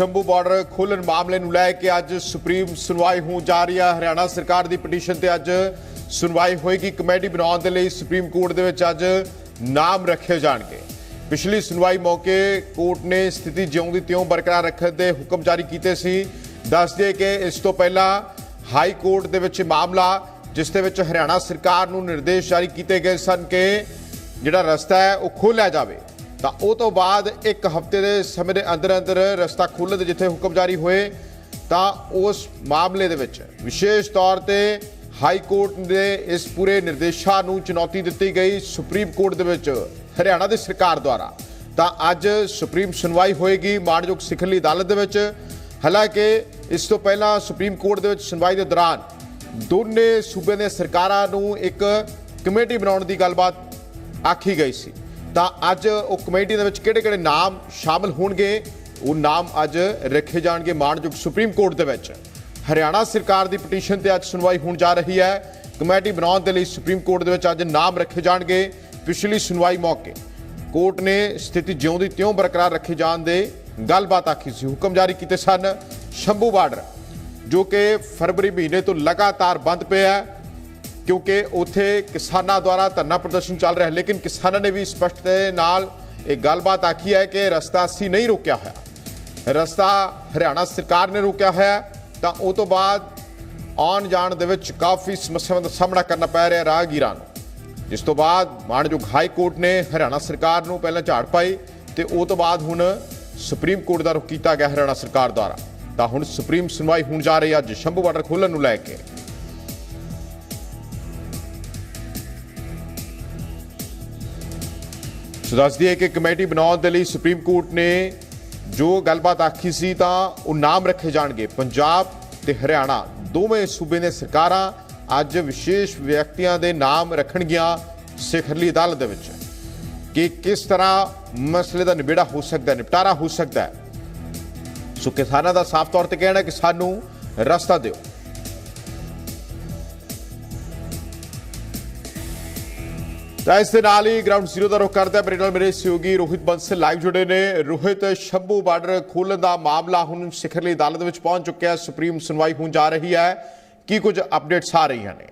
Shambhu border ਖੋਲਣ ਮਾਮਲੇ ਨੂੰ ਲੈ ਕੇ ਅੱਜ ਸੁਪਰੀਮ ਸੁਣਵਾਈ ਹੋਣ ਜਾ ਰਹੀ ਹੈ। ਹਰਿਆਣਾ ਸਰਕਾਰ ਦੀ ਪਟੀਸ਼ਨ ਤੇ ਅੱਜ ਸੁਣਵਾਈ ਹੋਏਗੀ। ਕਮੇਟੀ ਬਣਾਉਣ ਦੇ ਲਈ ਸੁਪਰੀਮ ਕੋਰਟ ਦੇ ਵਿੱਚ ਅੱਜ ਨਾਮ ਰੱਖੇ ਜਾਣਗੇ। ਪਿਛਲੀ ਸੁਣਵਾਈ ਮੌਕੇ ਕੋਰਟ ਨੇ ਸਥਿਤੀ ਜਿਉਂ ਦੀ ਤਿਉਂ ਬਰਕਰਾਰ ਰੱਖਣ ਦੇ ਹੁਕਮ ਜਾਰੀ ਕੀਤੇ ਸੀ। ਦੱਸ ਦਈਏ ਕਿ ਇਸ ਤੋਂ ਪਹਿਲਾਂ ਹਾਈ ਕੋਰਟ ਦੇ ਵਿੱਚ ਮਾਮਲਾ, ਜਿਸ ਦੇ ਵਿੱਚ ਹਰਿਆਣਾ ਸਰਕਾਰ ਨੂੰ ਨਿਰਦੇਸ਼ ਜਾਰੀ ਕੀਤੇ ਗਏ ਸਨ ਕਿ ਜਿਹੜਾ ਰਸਤਾ ਹੈ ਉਹ ਖੋਲ੍ਹਿਆ ਜਾਵੇ। ਤਾਂ ਉਹ ਤੋਂ ਬਾਅਦ ਇੱਕ ਹਫ਼ਤੇ ਦੇ ਸਮੇਂ ਦੇ ਅੰਦਰ ਅੰਦਰ ਰਸਤਾ ਖੋਲ੍ਹਣ ਦੇ ਜਿੱਥੇ ਹੁਕਮ ਜਾਰੀ ਹੋਏ, ਤਾਂ ਉਸ ਮਾਮਲੇ ਦੇ ਵਿੱਚ ਵਿਸ਼ੇਸ਼ ਤੌਰ ਤੇ ਹਾਈ ਕੋਰਟ ਦੇ ਇਸ ਪੂਰੇ ਨਿਰਦੇਸ਼ਾਂ ਨੂੰ ਚੁਣੌਤੀ ਦਿੱਤੀ ਗਈ। ਸੁਪਰੀਮ ਕੋਰਟ ਦੇ ਵਿੱਚ ਹਰਿਆਣਾ ਦੀ ਸਰਕਾਰ ਦੁਆਰਾ ਤਾਂ ਅੱਜ ਸੁਪਰੀਮ ਸੁਣਵਾਈ ਹੋਏਗੀ ਮਾਣਯੋਗ ਸਿਖਰਲੀ ਅਦਾਲਤ ਦੇ ਵਿੱਚ। ਹਾਲਾਂਕਿ ਇਸ ਤੋਂ ਪਹਿਲਾਂ ਸੁਪਰੀਮ ਕੋਰਟ ਦੇ ਵਿੱਚ ਸੁਣਵਾਈ ਦੇ ਦੌਰਾਨ ਦੋਨੇ ਸੂਬੇ ਦੀਆਂ ਸਰਕਾਰਾਂ ਨੂੰ ਇੱਕ ਕਮੇਟੀ ਬਣਾਉਣ ਦੀ ਗੱਲਬਾਤ ਆਖੀ ਗਈ ਸੀ। ਤਾਂ ਅੱਜ ਉਹ ਕਮੇਟੀ ਦੇ ਵਿੱਚ ਕਿਹੜੇ-ਕਿਹੜੇ ਨਾਮ ਸ਼ਾਮਲ ਹੋਣਗੇ, ਉਹ ਨਾਮ ਅੱਜ ਰੱਖੇ ਜਾਣਗੇ ਮਾਣਯੋਗ ਸੁਪਰੀਮ ਕੋਰਟ ਦੇ ਵਿੱਚ। ਹਰਿਆਣਾ ਸਰਕਾਰ ਦੀ ਪਟੀਸ਼ਨ ਤੇ ਅੱਜ ਸੁਣਵਾਈ ਹੋਣ ਜਾ ਰਹੀ ਹੈ। ਕਮੇਟੀ ਬਣਾਉਣ ਦੇ ਲਈ ਸੁਪਰੀਮ ਕੋਰਟ ਦੇ ਵਿੱਚ ਅੱਜ ਨਾਮ ਰੱਖੇ ਜਾਣਗੇ ਪਿਛਲੀ ਸੁਣਵਾਈ ਮੌਕੇ। ਕੋਰਟ ਨੇ ਸਥਿਤੀ ਜਿਉਂ ਦੀ ਤਿਉਂ ਬਰਕਰਾਰ ਰੱਖੇ ਜਾਣ ਦੇ ਗੱਲਬਾਤ ਆਖੀ ਸੀ। ਹੁਕਮ ਜਾਰੀ ਕੀਤੇ ਸਨ ਸ਼ੰਭੂ ਬਾਰਡਰ, ਜੋ ਕਿ ਫਰਵਰੀ ਮਹੀਨੇ ਤੋਂ ਲਗਾਤਾਰ ਬੰਦ ਪਿਆ ਹੈ। ਕਿਉਂਕਿ ਉੱਥੇ ਕਿਸਾਨਾਂ ਦੁਆਰਾ ਧਰਨਾ ਪ੍ਰਦਰਸ਼ਨ ਚੱਲ ਰਿਹਾ ਹੈ, ਲੇਕਿਨ ਕਿਸਾਨਾਂ ਨੇ ਵੀ ਸਪਸ਼ਟ ਦੇ ਨਾਲ ਇਹ ਗੱਲਬਾਤ ਆਖੀ ਹੈ ਕਿ ਰਸਤਾ ਅਸੀਂ ਨਹੀਂ ਰੋਕਿਆ ਹੋਇਆ। ਰਸਤਾ ਹਰਿਆਣਾ ਸਰਕਾਰ ਨੇ ਰੋਕਿਆ ਹੋਇਆ ਤਾਂ ਉਹ ਤੋਂ ਬਾਅਦ ਆਉਣ ਜਾਣ ਦੇ ਵਿੱਚ ਕਾਫੀ ਸਮੱਸਿਆਵਾਂ ਦਾ ਸਾਹਮਣਾ ਕਰਨਾ ਪੈ ਰਿਹਾ ਰਾਹਗੀਰਾਂ ਨੂੰ। ਜਿਸ ਤੋਂ ਬਾਅਦ ਮਾਣਯੋਗ ਹਾਈ ਕੋਰਟ ਨੇ ਹਰਿਆਣਾ ਸਰਕਾਰ ਨੂੰ ਪਹਿਲਾਂ ਝਾੜ ਪਾਈ ਤੇ ਉਹ ਤੋਂ ਬਾਅਦ ਹੁਣ ਸੁਪਰੀਮ ਕੋਰਟ ਦਾ ਰੁਖ ਕੀਤਾ ਗਿਆ ਹਰਿਆਣਾ ਸਰਕਾਰ ਦੁਆਰਾ। ਤਾਂ ਹੁਣ ਸੁਪਰੀਮ ਸੁਣਵਾਈ ਹੋਣ ਜਾ ਰਹੀ ਹੈ, ਅੱਜ ਸ਼ੰਭੂ ਬਾਰਡਰ ਖੋਲ੍ਹਣ ਨੂੰ ਲੈ ਕੇ। ਸੋ ਦੱਸ ਦਈਏ ਕਿ ਕਮੇਟੀ ਬਣਾਉਣ ਦੇ ਲਈ ਸੁਪਰੀਮ ਕੋਰਟ ਨੇ ਜੋ ਗੱਲਬਾਤ ਆਖੀ ਸੀ ਤਾਂ ਉਹ ਨਾਮ ਰੱਖੇ ਜਾਣਗੇ। ਪੰਜਾਬ ਤੇ ਹਰਿਆਣਾ ਦੋਵੇਂ ਸੂਬੇ ਦੇ ਸਰਕਾਰਾਂ ਅੱਜ ਵਿਸ਼ੇਸ਼ ਵਿਅਕਤੀਆਂ ਦੇ ਨਾਮ ਰੱਖਣਗੀਆਂ ਸਿਖਰਲੀ ਅਦਾਲਤ ਦੇ ਵਿੱਚ। ਕਿ ਕਿਸ ਤਰ੍ਹਾਂ ਮਸਲੇ ਦਾ ਨਿਬੇੜਾ ਹੋ ਸਕਦਾ, ਨਿਪਟਾਰਾ ਹੋ ਸਕਦਾ ਹੈ। ਸੋ ਕਿਸਾਨਾਂ ਦਾ ਸਾਫ਼ ਤੌਰ ਤੇ ਕਹਿਣਾ ਕਿ ਸਾਨੂੰ ਰਸਤਾ ਦਿਓ। ਤਾਂ ਇਸ ਦੇ ਨਾਲ ਹੀ ਗਰਾਊਂਡ ਜ਼ੀਰੋ ਦਾ ਰੁਖ ਕਰਦੇ ਮੇਰੇ ਨਾਲ ਮੇਰੇ ਸਹਿਯੋਗੀ ਰੋਹਿਤ ਬੰਸਲ ਲਾਈਵ ਜੁੜੇ ਨੇ। ਰੋਹਿਤ, ਸ਼ੰਭੂ ਬਾਰਡਰ ਖੋਲਣ ਦਾ ਮਾਮਲਾ ਹੁਣ ਸਿਖਰਲੀ ਅਦਾਲਤ ਵਿੱਚ ਪਹੁੰਚ ਚੁੱਕਿਆ। ਸੁਪਰੀਮ ਸੁਣਵਾਈ ਹੋਣ ਜਾ ਰਹੀ ਹੈ। ਕੀ ਕੁਝ ਅਪਡੇਟਸ ਆ ਰਹੀਆਂ ਨੇ?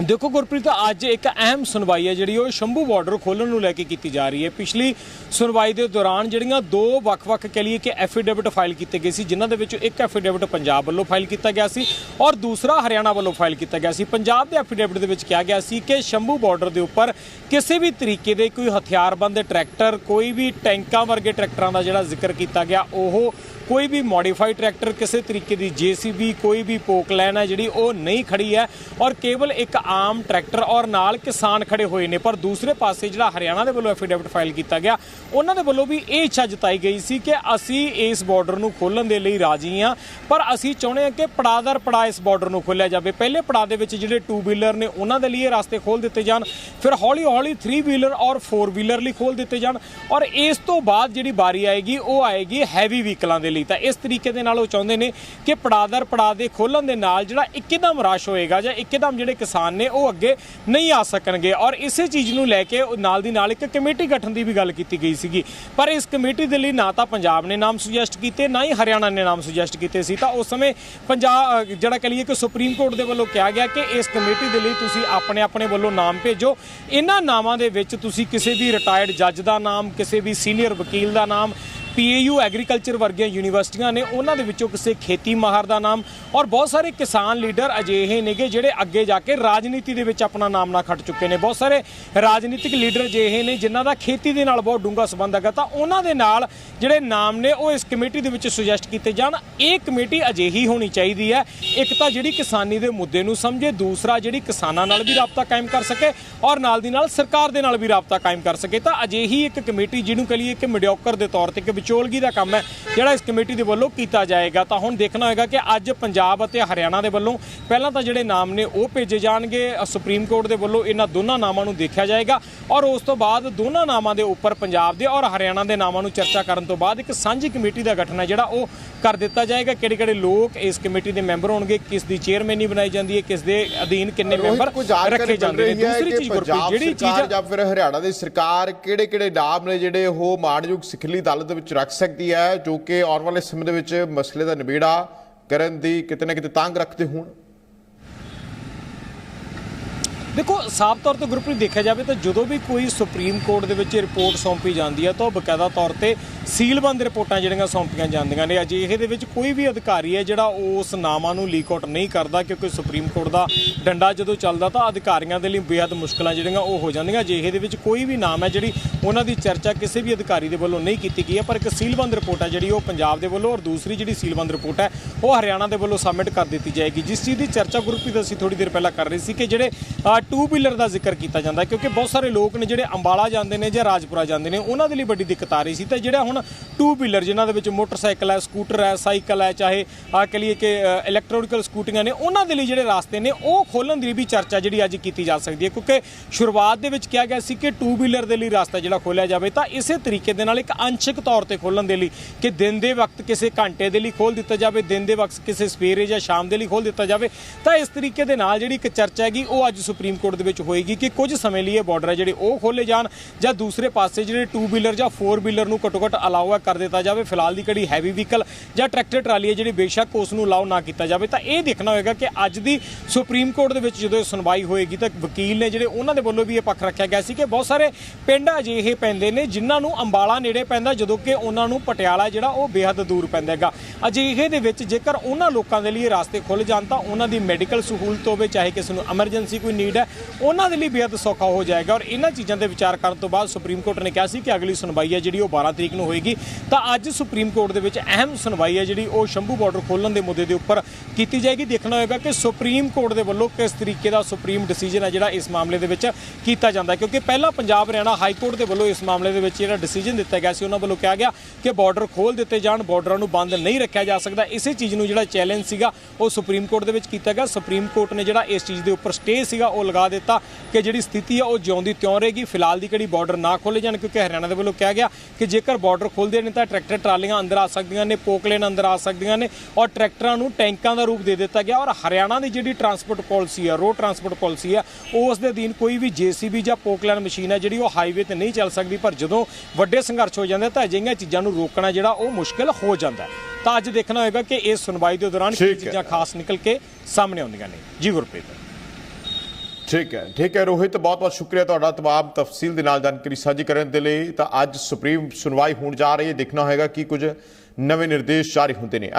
ਦੇਖੋ ਗੁਰਪ੍ਰੀਤ, ਅੱਜ ਇੱਕ ਅਹਿਮ ਸੁਣਵਾਈ ਹੈ ਜਿਹੜੀ ਉਹ ਸ਼ੰਭੂ ਬਾਰਡਰ ਖੋਲਣ ਨੂੰ ਲੈ ਕੇ ਕੀਤੀ ਜਾ ਰਹੀ ਹੈ। ਪਿਛਲੀ ਸੁਣਵਾਈ ਦੇ ਦੌਰਾਨ ਜਿਹੜੀਆਂ ਦੋ ਵੱਖ-ਵੱਖ ਕਹ ਲਈਏ ਕਿ ਐਫੀਡੇਵਿਟ ਫਾਈਲ ਕੀਤੇ ਗਏ ਸੀ, ਜਿਨ੍ਹਾਂ ਦੇ ਵਿੱਚੋਂ ਇੱਕ ਐਫੀਡੇਵਿਟ ਪੰਜਾਬ ਵੱਲੋਂ ਫਾਈਲ ਕੀਤਾ ਗਿਆ ਸੀ ਔਰ ਦੂਸਰਾ ਹਰਿਆਣਾ ਵੱਲੋਂ ਫਾਈਲ ਕੀਤਾ ਗਿਆ ਸੀ। ਪੰਜਾਬ ਦੇ ਐਫੀਡੇਵਿਟ ਦੇ ਵਿੱਚ ਕਿਹਾ ਗਿਆ ਸੀ ਕਿ ਸ਼ੰਭੂ ਬਾਰਡਰ ਦੇ ਉੱਪਰ ਕਿਸੇ ਵੀ ਤਰੀਕੇ ਦੇ ਕੋਈ ਹਥਿਆਰਬੰਦ ਟਰੈਕਟਰ, ਕੋਈ ਵੀ ਟੈਂਕਾਂ ਵਰਗੇ ਟਰੈਕਟਰਾਂ ਦਾ ਜਿਹੜਾ ਜ਼ਿਕਰ ਕੀਤਾ ਗਿਆ, ਉਹ ਕੋਈ ਵੀ ਮੋਡੀਫਾਈਡ ਟਰੈਕਟਰ ਕਿਸੇ ਤਰੀਕੇ ਦੀ ਜੀਸੀਬੀ ਕੋਈ ਵੀ ਪੋਕਲੈਨ ਹੈ ਜਿਹੜੀ ਉਹ ਨਹੀਂ ਖੜੀ ਹੈ ਔਰ ਕੇਵਲ ਇੱਕ ਆਮ ਟਰੈਕਟਰ ਔਰ ਨਾਲ ਕਿਸਾਨ ਖੜੇ ਹੋਏ ਨੇ। ਪਰ ਦੂਸਰੇ ਪਾਸੇ ਜਿਹੜਾ ਹਰਿਆਣਾ ਦੇ ਵੱਲੋਂ ਐਫੀਡੇਵਿਟ ਫਾਈਲ ਕੀਤਾ ਗਿਆ, ਉਹਨਾਂ ਦੇ ਵੱਲੋਂ ਵੀ ਇਹ ਇੱਛਾ ਜਤਾਈ ਗਈ ਸੀ ਕਿ ਅਸੀਂ ਇਸ ਬਾਰਡਰ ਨੂੰ ਖੋਲਣ ਦੇ ਲਈ ਰਾਜੀ ਹਾਂ, ਪਰ ਅਸੀਂ ਚਾਹੁੰਦੇ ਹਾਂ ਕਿ ਪੜਾਦਰ ਪੜਾ ਇਸ ਬਾਰਡਰ ਨੂੰ ਖੋਲਿਆ ਜਾਵੇ। ਪਹਿਲੇ ਪੜਾ ਦੇ ਵਿੱਚ ਜਿਹੜੇ 2 ਵੀਲਰ ਨੇ, ਉਹਨਾਂ ਦੇ ਲਈ ਇਹ ਰਸਤੇ ਖੋਲ ਦਿੱਤੇ ਜਾਣ, ਫਿਰ ਹੌਲੀ ਹੌਲੀ 3 ਵੀਲਰ ਔਰ 4 ਵੀਲਰ ਲਈ ਖੋਲ ਦਿੱਤੇ ਜਾਣ ਔਰ ਇਸ ਤੋਂ ਬਾਅਦ ਜਿਹੜੀ ਵਾਰੀ ਆਏਗੀ, ਉਹ ਆਏਗੀ ਹੈਵੀ ਵਹੀਕਲਾਂ ਦੇ ਲਈ। ਤਾਂ ਇਸ ਤਰੀਕੇ ਦੇ ਨਾਲ ਉਹ ਚਾਹੁੰਦੇ ਨੇ ਕਿ ਪੜਾਦਰ ਪੜਾ ਦੇ ਖੋਲਣ ਦੇ ਨਾਲ ਜਿਹੜਾ ਇੱਕਦਮ ਰਸ਼ ਹੋਏਗਾ ਜਾਂ ਇੱਕਦਮ ਜਿਹੜੇ ਕਿਸਾਨ ਨੇ ਉਹ ਅੱਗੇ ਨਹੀਂ ਆ ਸਕਣਗੇ। ਔਰ ਇਸੇ ਚੀਜ਼ ਨੂੰ ਲੈ ਕੇ ਨਾਲ ਦੀ ਨਾਲ ਇੱਕ ਕਮੇਟੀ ਗਠਨ ਦੀ ਵੀ ਗੱਲ ਕੀਤੀ ਗਈ ਸੀਗੀ। ਪਰ ਇਸ ਕਮੇਟੀ ਦੇ ਲਈ ਨਾ ਤਾਂ ਪੰਜਾਬ ਨੇ ਨਾਮ ਸੁਜੈਸਟ ਕੀਤੇ, ਨਾ ਹੀ ਹਰਿਆਣਾ ਨੇ ਨਾਮ ਸੁਜੈਸਟ ਕੀਤੇ ਸੀ। ਤਾਂ ਉਸ ਸਮੇਂ ਪੰਜਾਬ ਜਿਹੜਾ ਕਹ ਲਈਏ ਕਿ ਸੁਪਰੀਮ ਕੋਰਟ ਦੇ ਵੱਲੋਂ ਕਿਹਾ ਗਿਆ ਕਿ ਇਸ ਕਮੇਟੀ ਦੇ ਲਈ ਤੁਸੀਂ ਆਪਣੇ ਆਪਣੇ ਵੱਲੋਂ ਨਾਮ ਭੇਜੋ। ਇਹਨਾਂ ਨਾਮਾਂ ਦੇ ਵਿੱਚ ਤੁਸੀਂ ਕਿਸੇ ਵੀ ਰਿਟਾਇਰਡ ਜੱਜ ਦਾ ਨਾਮ, ਕਿਸੇ ਵੀ ਸੀਨੀਅਰ ਵਕੀਲ ਦਾ ਨਾਮ ਪੀਏਯੂ ਐਗਰੀਕਲਚਰ ਵਰਗੀਆਂ ਯੂਨੀਵਰਸਿਟੀਆਂ ਨੇ ਉਹਨਾਂ ਦੇ ਵਿੱਚੋਂ ਕਿਸੇ ਖੇਤੀ ਮਾਹਰ ਦਾ ਨਾਮ ਔਰ ਬਹੁਤ ਸਾਰੇ ਕਿਸਾਨ ਲੀਡਰ ਅਜਿਹੇ ਨੇਗੇ ਜਿਹੜੇ ਅੱਗੇ ਜਾ ਕੇ ਰਾਜਨੀਤੀ ਦੇ ਵਿੱਚ ਆਪਣਾ ਨਾਮ ਨਾ ਖੱਟ ਚੁੱਕੇ ਨੇ। ਬਹੁਤ ਸਾਰੇ ਰਾਜਨੀਤਿਕ ਲੀਡਰ ਅਜਿਹੇ ਨੇ ਜਿਨ੍ਹਾਂ ਦਾ ਖੇਤੀ ਦੇ ਨਾਲ ਬਹੁਤ ਡੂੰਘਾ ਸੰਬੰਧ ਹੈਗਾ। ਤਾਂ ਉਹਨਾਂ ਦੇ ਨਾਲ ਜਿਹੜੇ ਨਾਮ ਨੇ ਉਹ ਇਸ ਕਮੇਟੀ ਦੇ ਵਿੱਚ ਸੁਜੈਸਟ ਕੀਤੇ ਜਾਣ। ਇਹ ਕਮੇਟੀ ਅਜਿਹੀ ਹੋਣੀ ਚਾਹੀਦੀ ਹੈ। ਇੱਕ ਤਾਂ ਜਿਹੜੀ ਕਿਸਾਨੀ ਦੇ ਮੁੱਦੇ ਨੂੰ ਸਮਝੇ, ਦੂਸਰਾ ਜਿਹੜੀ ਕਿਸਾਨਾਂ ਨਾਲ ਵੀ ਰਾਬਤਾ ਕਾਇਮ ਕਰ ਸਕੇ ਔਰ ਨਾਲ ਦੀ ਨਾਲ ਸਰਕਾਰ ਦੇ ਨਾਲ ਵੀ ਰਾਬਤਾ ਕਾਇਮ ਕਰ ਸਕੇ। ਤਾਂ ਅਜਿਹੀ ਇੱਕ ਕਮੇਟੀ ਜਿਹਨੂੰ ਕਹ ਲਈਏ ਕਿ ਮੀਡੀਓਕਰ ਦੇ ਤੌਰ ਤੇ ਕਿ ਵਿਚੋਲਗੀ ਦਾ ਕੰਮ ਹੈ ਜਿਹੜਾ ਇਸ ਕਮੇਟੀ ਦੇ ਵੱਲੋਂ ਕੀਤਾ ਜਾਏਗਾ। ਤਾਂ ਹੁਣ ਦੇਖਣਾ ਹੋਏਗਾ ਕਿ ਅੱਜ ਪੰਜਾਬ ਅਤੇ ਹਰਿਆਣਾ ਦੇ ਵੱਲੋਂ ਪਹਿਲਾਂ ਤਾਂ ਜਿਹੜੇ ਨਾਮ ਨੇ ਉਹ ਭੇਜੇ ਜਾਣਗੇ। ਸੁਪਰੀਮ ਕੋਰਟ ਦੇ ਵੱਲੋਂ ਇਹਨਾਂ ਦੋਨਾਂ ਨਾਮਾਂ ਨੂੰ ਦੇਖਿਆ ਜਾਏਗਾ ਔਰ ਉਸ ਤੋਂ ਬਾਅਦ ਦੋਨਾਂ ਨਾਮਾਂ ਦੇ ਉੱਪਰ ਪੰਜਾਬ ਦੇ ਔਰ ਹਰਿਆਣਾ ਦੇ ਨਾਮਾਂ ਨੂੰ ਚਰਚਾ ਕਰਨ ਤੋਂ ਬਾਅਦ ਇੱਕ ਸਾਂਝੀ ਕਮੇਟੀ ਦਾ ਗਠਨ ਹੈ ਜਿਹੜਾ ਉਹ ਕਰ ਦਿੱਤਾ ਜਾਏਗਾ। ਕਿਹੜੇ ਕਿਹੜੇ ਲੋਕ ਇਸ ਕਮੇਟੀ ਦੇ ਮੈਂਬਰ ਹੋਣਗੇ ਕਿਸ ਦੀ ਚੇਅਰਮੈਨੀ ਬਣਾਈ ਜਾਂਦੀ ਹੈ ਕਿਸ ਦੇ ਅਧੀਨ ਕਿੰਨੇ ਮੈਂਬਰ ਰੱਖੇ ਜਾਂਦੇ ਨੇ। ਦੂਸਰੀ ਚੀਜ਼ ਗੁਰਪ੍ਰੀਤ ਜਿਹੜੀ ਚੀਜ਼ ਜਾਂ ਫਿਰ ਹਰਿਆਣਾ ਦੀ ਸਰਕਾਰ ਕਿਹੜੇ ਕਿਹੜੇ ਨਾਮ ਨੇ ਜਿਹੜੇ ਉਹ ਮਾਣਯੋਗ ਸਿੱਖਲੀ ਅਦਾਲਤ ਦੇ ਵਿੱਚ ਰੱਖ ਸਕਦੀ ਹੈ, ਜੋ ਕਿ ਆਉਣ ਵਾਲੇ ਸਮੇਂ ਦੇ ਵਿੱਚ ਮਸਲੇ ਦਾ ਨਿਬੇੜਾ ਕਰਨ ਦੀ ਕਿਤੇ ਨਾ ਕਿਤੇ ਤਾਂਗ ਰੱਖਦੇ ਹੋਣ। ਦੇਖੋ, ਸਾਫ਼ ਤੌਰ ਤੇ ਗੁਰਪ੍ਰੀਤ, ਦੇਖਿਆ ਜਾਵੇ ਤਾਂ ਜਦੋਂ ਵੀ ਕੋਈ ਸੁਪਰੀਮ ਕੋਰਟ ਦੇ ਵਿੱਚ ਰਿਪੋਰਟ ਸੌਂਪੀ ਜਾਂਦੀ ਹੈ ਤਾਂ ਉਹ ਬਕਾਇਦਾ ਤੌਰ ਤੇ ਸੀਲਬੰਦ ਰਿਪੋਰਟਾਂ ਜਿਹੜੀਆਂ ਸੌਂਪੀਆਂ ਜਾਂਦੀਆਂ ਨੇ। ਅਜਿਹੇ ਦੇ ਵਿੱਚ ਕੋਈ ਵੀ ਅਧਿਕਾਰੀ ਹੈ ਜਿਹੜਾ ਉਸ ਨਾਮਾਂ ਨੂੰ ਲੀਕ ਆਊਟ ਨਹੀਂ ਕਰਦਾ, ਕਿਉਂਕਿ ਸੁਪਰੀਮ ਕੋਰਟ ਦਾ ਡੰਡਾ ਜਦੋਂ ਚੱਲਦਾ ਤਾਂ ਅਧਿਕਾਰੀਆਂ ਦੇ ਲਈ ਬੇहद ਮੁਸ਼ਕਲਾਂ ਜਿਹੜੀਆਂ ਉਹ ਹੋ ਜਾਂਦੀਆਂ। ਅਜਿਹੇ ਦੇ ਵਿੱਚ ਕੋਈ ਵੀ ਨਾਮ ਹੈ ਜਿਹੜੀ ਉਹਨਾਂ ਦੀ ਚਰਚਾ ਕਿਸੇ ਵੀ ਅਧਿਕਾਰੀ ਦੇ ਵੱਲੋਂ ਨਹੀਂ ਕੀਤੀ ਗਈ ਹੈ, ਪਰ ਇੱਕ ਸੀਲਬੰਦ ਰਿਪੋਰਟ ਹੈ ਜਿਹੜੀ ਉਹ ਪੰਜਾਬ ਦੇ ਵੱਲੋਂ ਔਰ ਦੂਸਰੀ ਜਿਹੜੀ ਸੀਲਬੰਦ ਰਿਪੋਰਟ ਹੈ, ਉਹ ਹਰਿਆਣਾ ਦੇ ਵੱਲੋਂ ਸਬਮਿਟ ਕਰ ਦਿੱਤੀ ਜਾਏਗੀ। ਜਿਸ ਚੀਜ਼ ਦੀ ਚਰਚਾ ਗੁਰਪ੍ਰੀਤ ਅਸੀਂ ਥੋੜੀ ਦੇਰ ਪਹਿਲਾਂ ਕਰ ਰਹੇ ਸੀ ਕਿ ਜਿਹੜੇ ਟੂ ਵੀਲਰ ਦਾ ਜ਼ਿਕਰ ਕੀਤਾ ਜਾਂਦਾ ਕਿਉਂਕਿ ਬਹੁਤ ਸਾਰੇ ਲੋਕ ਨੇ ਜਿਹੜੇ ਅੰਬਾਲਾ ਜਾਂਦੇ ਨੇ ਜਾਂ ਰਾਜਪੁਰਾ ਜਾਂਦੇ ਨੇ, ਉਹਨਾਂ ਦੇ ਲਈ ਵੱਡੀ ਦਿੱਕਤ ਆ ਰਹੀ ਸੀ। ਤੇ ਜਿਹੜਾ ਹੁਣ ਟੂ ਵੀਲਰ ਜਿਨ੍ਹਾਂ ਦੇ ਵਿੱਚ ਮੋਟਰਸਾਈਕਲ ਹੈ, ਸਕੂਟਰ ਹੈ, ਸਾਈਕਲ ਹੈ, ਚਾਹੇ ਆ ਕਹ ਲਈਏ ਕਿ ਇਲੈਕਟ੍ਰੋਨਿਕਲ ਸਕੂਟੀਆਂ ਨੇ, ਉਹਨਾਂ ਦੇ ਲਈ ਜਿਹੜੇ ਰਾਸਤੇ ਨੇ, ਉਹ ਖੋਲਣ ਦੀ ਵੀ ਚਰਚਾ ਜਿਹੜੀ ਅੱਜ ਕੀਤੀ ਜਾ ਸਕਦੀ ਹੈ। ਕਿਉਂਕਿ ਸ਼ੁਰੂਆਤ ਦੇ ਵਿੱਚ ਕਿਹਾ ਗਿਆ ਸੀ ਕਿ ਟੂ ਵੀਲਰ ਦੇ ਲਈ ਰਸਤਾ ਜਿਹੜਾ ਖੋਲਿਆ ਜਾਵੇ, ਤਾਂ ਇਸੇ ਤਰੀਕੇ ਦੇ ਨਾਲ ਇੱਕ ਅੰਸ਼ਿਕ ਤੌਰ ਤੇ ਖੋਲਣ ਦੇ ਲਈ ਕਿ ਦਿਨ ਦੇ ਵਕਤ ਕਿਸੇ ਘੰਟੇ ਦੇ ਲਈ ਖੋਲ ਦਿੱਤਾ ਜਾਵੇ, ਦਿਨ ਦੇ ਵਕਤ ਕਿਸੇ ਸਵੇਰੇ ਜਾਂ ਸ਼ਾਮ ਦੇ ਲਈ ਖੋਲ ਦਿੱਤਾ ਜਾਵੇ, ਤਾਂ ਇਸ ਤਰੀਕੇ ਦੇ ਨਾਲ ਜਿਹੜੀ ਇੱਕ ਚਰਚਾ ਹੈਗੀ, ਉਹ ਅੱਜ ਸੁਪਰੀਮ ਸੁਪਰੀਮ ਕੋਰਟ ਦੇ ਵਿੱਚ ਹੋਏਗੀ ਕਿ ਕੁਝ ਸਮੇਂ ਲਈ ਇਹ ਬਾਰਡਰ ਹੈ ਜਿਹੜੇ ਉਹ ਖੋਲੇ ਜਾਣ ਜਾਂ ਦੂਸਰੇ ਪਾਸੇ ਜਿਹੜੇ ਟੂ ਵੀਲਰ ਜਾਂ ਫੋਰ ਵੀਲਰ ਨੂੰ ਘੱਟੋ ਘੱਟ ਅਲਾਉ ਕਰ ਦਿੱਤਾ ਜਾਵੇ। ਫਿਲਹਾਲ ਦੀ ਕੜੀ ਹੈਵੀ ਵਹੀਕਲ ਜਾਂ ਟਰੈਕਟਰ ਟਰਾਲੀ ਹੈ ਜਿਹੜੀ ਬੇਸ਼ੱਕ ਉਸ ਨੂੰ ਅਲਾਉ ਨਾ ਕੀਤਾ ਜਾਵੇ। ਤਾਂ ਇਹ ਦੇਖਣਾ ਹੋਏਗਾ ਕਿ ਅੱਜ ਦੀ ਸੁਪਰੀਮ ਕੋਰਟ ਦੇ ਵਿੱਚ ਜਦੋਂ ਇਹ ਸੁਣਵਾਈ ਹੋਏਗੀ ਤਾਂ ਵਕੀਲ ਨੇ ਜਿਹੜੇ ਉਹਨਾਂ ਦੇ ਵੱਲੋਂ ਵੀ ਇਹ ਪੱਖ ਰੱਖਿਆ ਗਿਆ ਸੀ ਕਿ ਬਹੁਤ ਸਾਰੇ ਪਿੰਡ ਅਜਿਹੇ ਪੈਂਦੇ ਨੇ ਜਿਨ੍ਹਾਂ ਨੂੰ ਅੰਬਾਲਾ ਨੇੜੇ ਪੈਂਦਾ ਜਦੋਂ ਕਿ ਉਹਨਾਂ ਨੂੰ ਪਟਿਆਲਾ ਜਿਹੜਾ ਉਹ ਬੇਹੱਦ ਦੂਰ ਪੈਂਦਾ ਹੈਗਾ। ਅਜਿਹੇ ਦੇ ਵਿੱਚ ਜੇਕਰ ਉਹਨਾਂ ਲੋਕਾਂ ਦੇ ਲਈ ਇਹ ਰਾਸਤੇ ਖੁੱਲ ਜਾਣ ਤਾਂ ਉਹਨਾਂ ਦੀ ਮੈਡੀਕਲ ਸਹੂਲਤ ਹੋਵੇ, ਚਾਹੇ ਕਿਸੇ ਨੂੰ ਐਮਰਜੈਂਸੀ ਕੋਈ ਨੀਡ ਹੈ ਉਹਨਾਂ ਦੇ ਲਈ ਬੇਹੱਦ ਸੌਖਾ ਹੋ ਜਾਏਗਾ ਔਰ ਇਹਨਾਂ ਚੀਜ਼ਾਂ ਤੇ ਵਿਚਾਰ ਕਰਨ ਤੋਂ ਬਾਅਦ ਸੁਪਰੀਮ ਕੋਰਟ ਨੇ ਕਿਹਾ ਸੀ ਕਿ ਅਗਲੀ ਸੁਣਵਾਈ ਹੈ ਜਿਹੜੀ ਉਹ 12 ਤਰੀਕ ਨੂੰ ਹੋਏਗੀ। ਤਾਂ ਅੱਜ ਸੁਪਰੀਮ ਕੋਰਟ ਦੇ ਵਿੱਚ ਅਹਿਮ ਸੁਣਵਾਈ ਹੈ ਜਿਹੜੀ ਉਹ ਸ਼ੰਭੂ ਬਾਰਡਰ ਖੋਲਣ ਦੇ ਮੁੱਦੇ ਦੇ ਉੱਪਰ ਕੀਤੀ ਜਾਏਗੀ। ਦੇਖਣਾ ਹੋਏਗਾ ਕਿ ਸੁਪਰੀਮ ਕੋਰਟ ਦੇ ਵੱਲੋਂ ਕਿਸ ਤਰੀਕੇ ਦਾ ਸੁਪਰੀਮ ਡਿਸੀਜਨ ਹੈ ਜਿਹੜਾ ਇਸ ਮਾਮਲੇ ਦੇ ਵਿੱਚ ਕੀਤਾ ਜਾਂਦਾ ਕਿਉਂਕਿ ਪਹਿਲਾਂ ਪੰਜਾਬ ਹਰਿਆਣਾ ਹਾਈ ਕੋਰਟ ਦੇ ਵੱਲੋਂ ਇਸ ਮਾਮਲੇ ਦੇ ਵਿੱਚ ਜਿਹੜਾ ਡਿਸੀਜਨ ਦਿੱਤਾ ਗਿਆ ਸੀ, ਉਹਨਾਂ ਵੱਲੋਂ ਕਿਹਾ ਗਿਆ ਕਿ ਬਾਰਡਰ ਖੋਲ ਦਿੱਤੇ ਜਾਣ ਬਾਰਡਰਾਂ ਨੂੰ ਬੰਦ ਨਹੀਂ ਰੱਖਿਆ ਜਾ ਸਕਦਾ। ਇਸੇ ਚੀਜ਼ ਨੂੰ ਜਿਹੜਾ ਚੈਲੰਜ ਸੀਗਾ, ਉਹ ਸੁਪਰੀਮ ਕੋਰਟ ਦੇ ਵਿੱਚ ਕੀਤਾ ਗਿਆ। ਸੁਪਰੀਮ ਕੋਰਟ ਨੇ ਜਿਹੜਾ ਇਸ ਚੀਜ਼ ਦੇ ਉੱਪਰ ਸਟੇ ਸੀਗਾ, ਉਹ ਲਗਾ ਦਿੱਤਾ ਕਿ ਜਿਹੜੀ ਸਥਿਤੀ ਹੈ ਉਹ ਜਿਉਂਦੀ ਤਿਉਂ ਰਹੇਗੀ। ਫਿਲਹਾਲ ਦੀ ਕਿਹੜੀ ਬਾਰਡਰ ਨਾ ਖੋਲੇ ਜਾਣ ਕਿਉਂਕਿ ਹਰਿਆਣਾ ਦੇ ਵੱਲੋਂ ਕਿਹਾ ਗਿਆ ਕਿ ਜੇਕਰ ਬਾਰਡਰ ਖੋਲਦੇ ਨੇ ਤਾਂ ਟਰੈਕਟਰ ਟਰਾਲੀਆਂ ਅੰਦਰ ਆ ਸਕਦੀਆਂ ਨੇ ਪੋਕਲੇਨ ਅੰਦਰ ਆ ਸਕਦੀਆਂ ਨੇ ਔਰ ਟਰੈਕਟਰਾਂ ਨੂੰ ਟੈਂਕਾਂ ਦਾ ਰੂਪ ਦੇ ਦਿੱਤਾ ਗਿਆ ਔਰ ਹਰਿਆਣਾ ਦੀ ਜਿਹੜੀ ਟਰਾਂਸਪੋਰਟ ਪਾਲਿਸੀ ਹੈ ਰੋਡ ਟਰਾਂਸਪੋਰਟ ਪਾਲਿਸੀ ਹੈ ਉਸ ਦੇ ਅਧੀਨ ਕੋਈ ਵੀ ਜੀਸੀਬੀ ਜਾਂ ਪੋਕਲੇਨ ਮਸ਼ੀਨ ਹੈ ਜਿਹੜੀ ਉਹ ਹਾਈਵੇ ਤੇ ਨਹੀਂ ਚੱਲ ਸਕਦੀ। ਪਰ ਜਦੋਂ ਵੱਡੇ ਸੰਘਰਸ਼ ਹੋ ਜਾਂਦੇ ਤਾਂ ਅਜਿਹੀਆਂ ਚੀਜ਼ਾਂ ਨੂੰ ਰੋਕਣਾ ਜਿਹੜਾ ਉਹ ਮੁਸ਼ਕਲ ਹੋ ਜਾਂਦਾ ਹੈ। ਤਾਂ ਅੱਜ ਦੇਖਣਾ ਹੋਏਗਾ ਕਿ ਇਸ ਸੁਣਵਾਈ ਦੇ ਦੌਰਾਨ ਕੀ। ਚੀਜ਼ਾਂ ਖਾਸ ਨਿਕਲ ਕੇ ਸਾਹਮਣੇ ਆਉਂਦੀਆਂ ਨੇ। ਜੀ ਗੁਰਪ੍ਰੀਤ। ਠੀਕ ਹੈ ਠੀਕ ਹੈ ਰੋਹਿਤ, ਬਹੁਤ ਬਹੁਤ ਸ਼ੁਕਰੀਆ ਤੁਹਾਡਾ ਤਮਾਮ ਤਫਸੀਲ ਦੇ ਨਾਲ ਜਾਣਕਾਰੀ ਸਾਂਝੀ ਕਰਨ ਦੇ ਲਈ। ਤਾਂ ਅੱਜ ਸੁਪਰੀਮ ਸੁਣਵਾਈ ਹੋਣ ਜਾ ਰਹੀ ਹੈ, ਦੇਖਣਾ ਹੋਏਗਾ ਕਿ ਕੁਝ ਨਵੇਂ ਨਿਰਦੇਸ਼ ਜਾਰੀ ਹੁੰਦੇ ਨੇ।